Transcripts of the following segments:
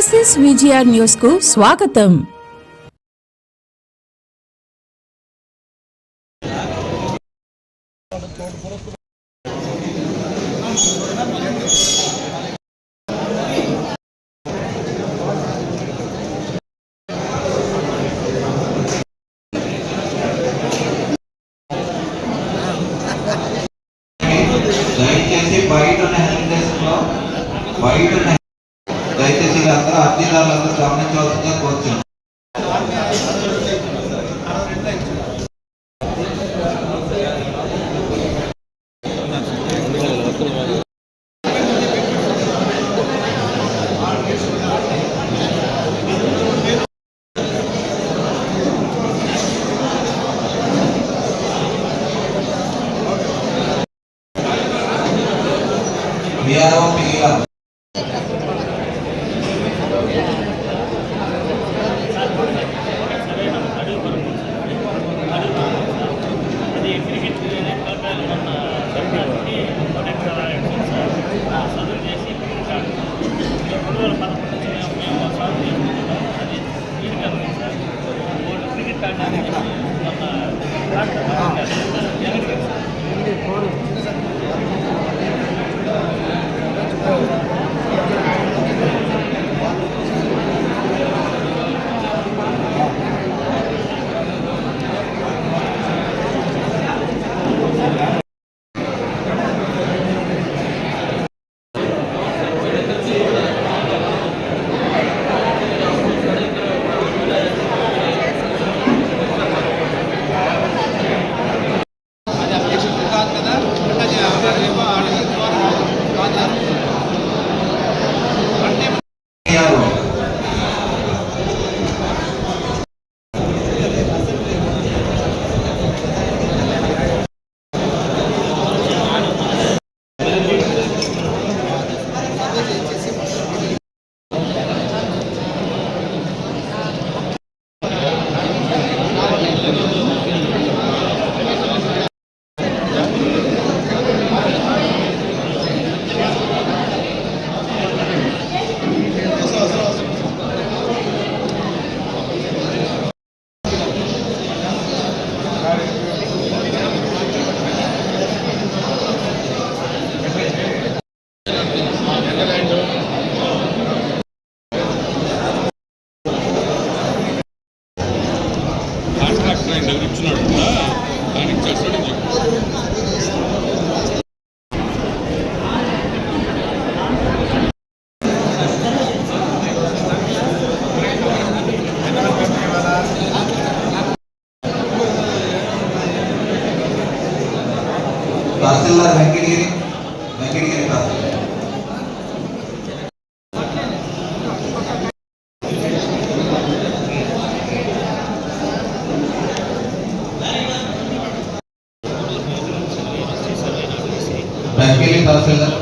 SS VGR న్యూస్కు స్వాగతం. கொடுத்துருவாங்க Thank you. todos los pasos. ఇచ్చినాడు ఆయన దగ్గర చెప్పి. తహసీల్దార్ వెంకటగిరి వెంకటగిరి తహసీల్దార్. తహసీల్దార్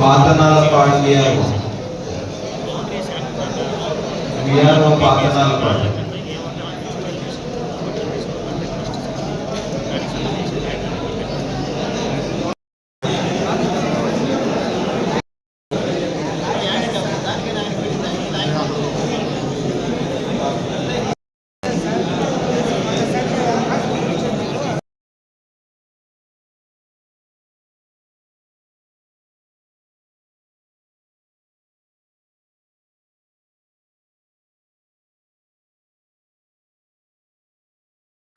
పాతనాల పాడు విఆర్ఓ విఆర్ఓ పాతనాల పాడు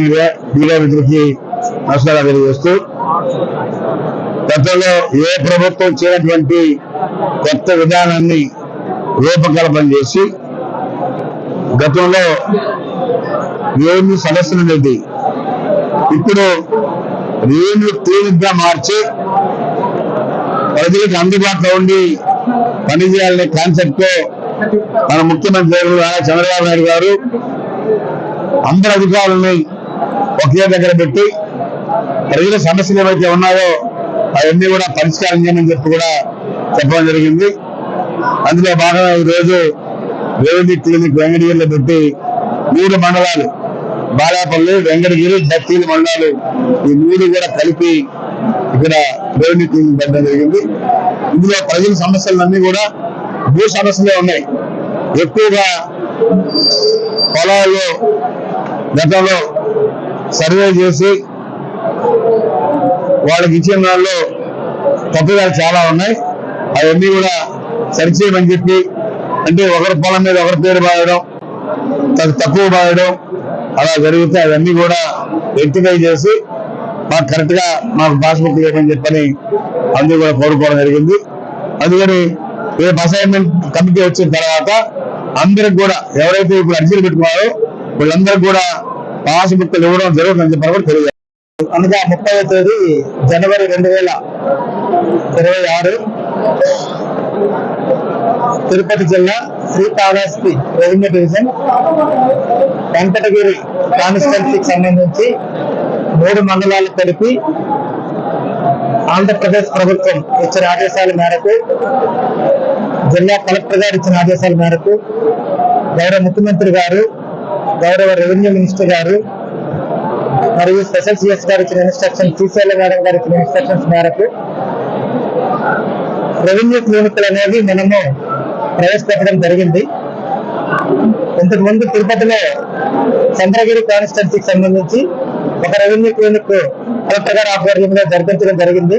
మీడియా మిత్రులకి నమస్కారాలు తెలియజేస్తూ గతంలో ఏ ప్రభుత్వం చేయనటువంటి కొత్త విధానాన్ని రూపకల్పన చేసి గతంలో రెవెన్యూ సమస్యలు అనేది ఇప్పుడు రెవెన్యూ తీవ్రంగా మార్చి ప్రజలకు అందుబాటులో ఉండి పనిచేయాలనే కాన్సెప్ట్తో మన ముఖ్యమంత్రి గారు చంద్రబాబు నాయుడు గారు అందరి అధికారులని ఒకే దగ్గర పెట్టి ప్రజల సమస్యలు ఏవైతే ఉన్నాయో అవన్నీ కూడా పరిష్కారం చేయమని చెప్పి కూడా చెప్పడం జరిగింది. అందులో భాగంగా ఈ రోజు క్లినిక్ వెంకటగిరిలో పెట్టి మూడు మండలాలు బాలాపల్లి వెంకటగిరి దత్తీలు మండలాలు ఈ మూడు కూడా కలిపి ఇక్కడ రెవెన్యూ క్లినిక్ పెట్టడం జరిగింది. ఇందులో ప్రజల సమస్యలన్నీ కూడా భూ సమస్యలే ఉన్నాయి. ఎక్కువగా పొలాల్లో గతంలో సర్వే చేసి వాళ్ళకి ఇచ్చిన దానిలో తప్పుదాలు చాలా ఉన్నాయి. అవన్నీ కూడా సరిచేయమని చెప్పి అంటే ఒకరి పొలం మీద ఒకరి పేరు బాగడం తక్కువ బాగడం అలా జరిగితే అవన్నీ కూడా రెక్టిఫై చేసి మాకు కరెక్ట్గా మాకు పాస్బుక్ ఇవ్వమని చెప్పని అందరూ కూడా కోరుకోవడం జరిగింది. అందుకని రేపు అసైన్మెంట్ కమిటీ వచ్చిన తర్వాత అందరికి కూడా ఎవరైతే ఇప్పుడు అర్జీలు పెట్టుకున్నారో వీళ్ళందరికీ కూడా పాస్బుక్ ఇవ్వడం జరుగుతుందని చెప్పని కూడా తెలియదు ఆ ముప్పై తేదీ జనవరి రెండు వేల ఇరవై ఆరు తిరుపతి జిల్లా శ్రీకాళహస్తి రెవెన్యూ డివిజన్ వెంకటగిరి కాన్స్టిట్యున్సీకి సంబంధించి మూడు మండలాలు కలిపి ఆంధ్రప్రదేశ్ ప్రభుత్వం ఇచ్చిన ఆదేశాల మేరకు జిల్లా కలెక్టర్ గారు ఇచ్చిన ఆదేశాల మేరకు గౌరవ ముఖ్యమంత్రి గారు గౌరవ రెవెన్యూ మినిస్టర్ గారు మరియు స్పెషల్ సిఎస్ గారు ఇచ్చిన ఇన్స్ట్రక్షన్ శ్రీశైల మేడం గారు ఇచ్చిన ఇన్స్ట్రక్షన్స్ మేరకు రెవెన్యూ క్లినిక్లు అనేవి మనము ప్రవేశపెట్టడం జరిగింది. ఇంతకు ముందు తిరుపతిలో చంద్రగిరి కాన్స్టిట్యున్సీకి సంబంధించి ఒక రెవెన్యూ క్లినిక్ కలెక్టర్ గారి ఆధ్వర్యంలో జరిపించడం జరిగింది.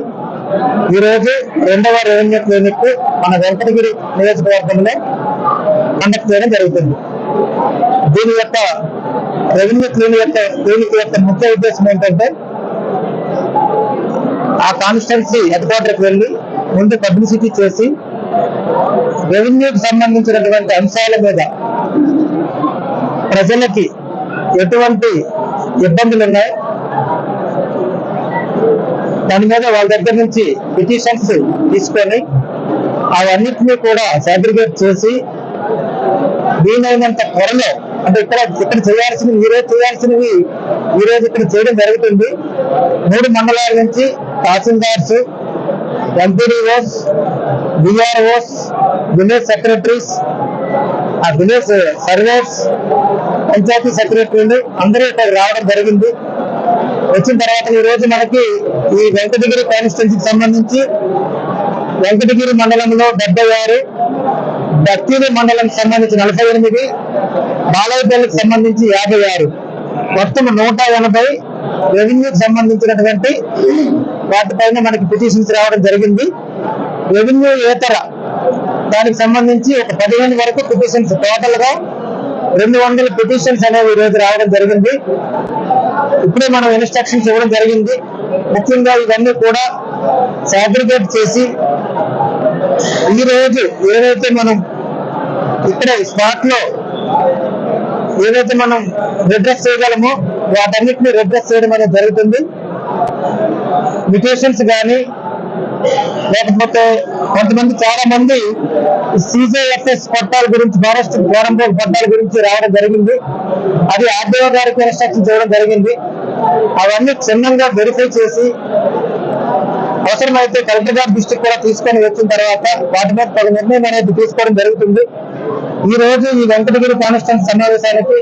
ఈ రోజు రెండవ రెవెన్యూ క్లినిక్ మన వెంకటగిరి నియోజకవర్గంలో కండక్ట్ చేయడం జరుగుతుంది. దీని యొక్క రెవెన్యూ క్లినిక్ యొక్క క్లినిక్ యొక్క ముఖ్య ఉద్దేశం ఏంటంటే ఆ కాన్స్టిట్యున్సీ హెడ్ క్వార్టర్కి వెళ్ళి ముందు పబ్లిసిటీ చేసి రెవెన్యూకి సంబంధించినటువంటి అంశాల మీద ప్రజలకి ఎటువంటి ఇబ్బందులు ఉన్నాయి? దాని మీద వాళ్ళ దగ్గర నుంచి పిటిషన్స్ తీసుకొని అవన్నిటినీ కూడా సాగ్రిగేట్ చేసి వీలైనంత త్వరలో అంటే ఇక్కడ ఇక్కడ చేయాల్సినవి ఈ రోజు చేయాల్సినవి ఈ రోజు ఇక్కడ చేయడం జరుగుతుంది. మూడు మండలాల నుంచి tahsildars MPDOs VROs village secretaries ఆ విలేజ్ సర్వేస్ పంచాయతీ సెక్రటరీలు అందరూ ఇక్కడ రావడం జరిగింది. వచ్చిన తర్వాత ఈ రోజు మనకి ఈ వెంకటగిరి కాన్స్టిట్యూన్సీకి సంబంధించి వెంకటగిరి మండలంలో డెబ్బై ఆరు దత్తూరు మండలం సంబంధించి నలభై ఎనిమిది బాలయ్యపల్లికి సంబంధించి యాభై ఆరు. మొత్తం నూట ఎనభై రెవెన్యూకి సంబంధించినటువంటి వాటిపైన మనకి పిటిషన్స్ రావడం జరిగింది. రెవెన్యూ ఏతర దానికి సంబంధించి ఒక పదిహేను వరకు పిటిషన్స్ టోటల్గా రెండు వందల పిటిషన్స్ అనేవి ఈ రోజు రావడం జరిగింది. ఇప్పుడే మనం ఇన్స్ట్రక్షన్స్ ఇవ్వడం జరిగింది. ముఖ్యంగా ఇవన్నీ కూడా సాగ్రిగేట్ చేసి ఈ రోజు ఏదైతే మనం ఇక్కడ స్పాట్లో ఏదైతే మనం రిడ్రెస్ చేయగలమో వాటన్నిటిని రిడ్రెస్ చేయడం అనేది జరుగుతుంది. మ్యూటేషన్స్ కానీ లేకపోతే కొంతమంది చాలా మంది సిజేఎస్ఎస్ పట్టాల గురించి ఫారెస్ట్ ఫారం పట్టాల గురించి రావడం జరిగింది. అది ఆర్డీఓ గారికి ఇన్స్ట్రక్షన్ చేయడం జరిగింది. అవన్నీ క్షుణ్ణంగా వెరిఫై చేసి అవసరమైతే కలెక్టర్ గారి దృష్టికి కూడా తీసుకొని వచ్చిన తర్వాత వాటి మీద తగు నిర్ణయం అనేది తీసుకోవడం జరుగుతుంది. ఈ రోజు ఈ వెంకటగిరి కాన్స్టెన్స్ సమావేశానికి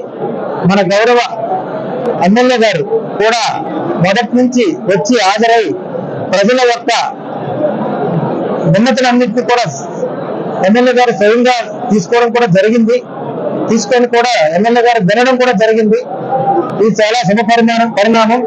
మన గౌరవ ఎమ్మెల్యే గారు కూడా మొదటి నుంచి వచ్చి హాజరై ప్రజల యొక్క విన్నతులన్నింటినీ కూడా ఎమ్మెల్యే గారు స్వయంగా తీసుకోవడం కూడా జరిగింది. తీసుకొని కూడా ఎమ్మెల్యే గారు వినడం కూడా జరిగింది. ఇది చాలా శుభ పరిమాణం పరిణామం.